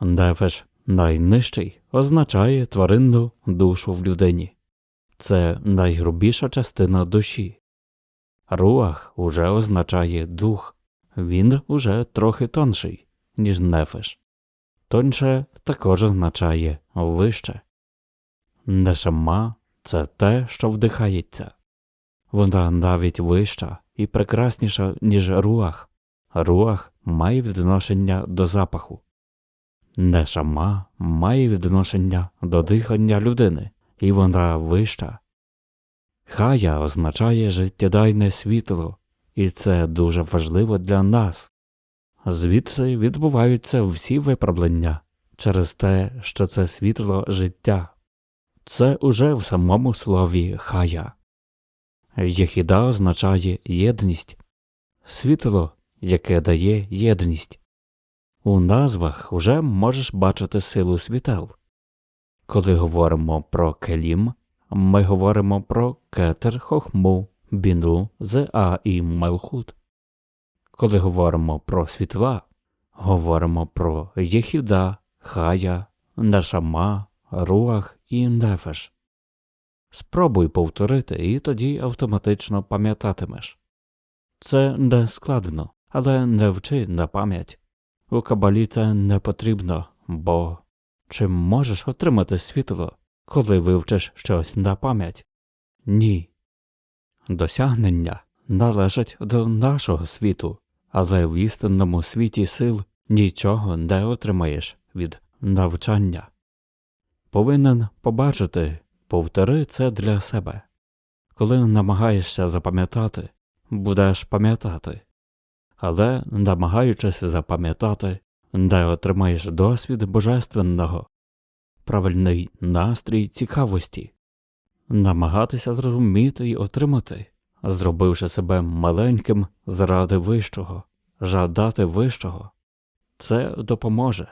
Нефеш найнижчий означає тваринну душу в людині. Це найгрубіша частина душі. Руах уже означає дух, він уже трохи тонший, ніж нефеш. Тонше також означає вище. Нешама це те, що вдихається. Вона навіть вища і прекрасніша, ніж руах. Руах має відношення до запаху. Нешама має відношення до дихання людини, і вона вища. Хая означає життєдайне світло, і це дуже важливо для нас. Звідси відбуваються всі виправлення через те, що це світло життя. Це уже в самому слові хая. Єхіда означає єдність, світло, яке дає єдність. У назвах уже можеш бачити силу світел. Коли говоримо про келім, ми говоримо про кетер, хохму, біну, зеа і мелхут. Коли говоримо про світла, говоримо про єхіда, хая, нашама, руах і нефеш. Спробуй повторити, і тоді автоматично пам'ятатимеш. Це не складно, але не вчи на пам'ять. У кабалі це не потрібно, бо чи можеш отримати світло, коли вивчиш щось на пам'ять? Ні. Досягнення належать до нашого світу, але в істинному світі сил нічого не отримаєш від навчання. Повинен побачити, повтори це для себе. Коли намагаєшся запам'ятати, будеш пам'ятати, але, намагаючись запам'ятати, де отримаєш досвід божественного, правильний настрій цікавості, намагатися зрозуміти і отримати, зробивши себе маленьким заради вищого, жадати вищого. Це допоможе.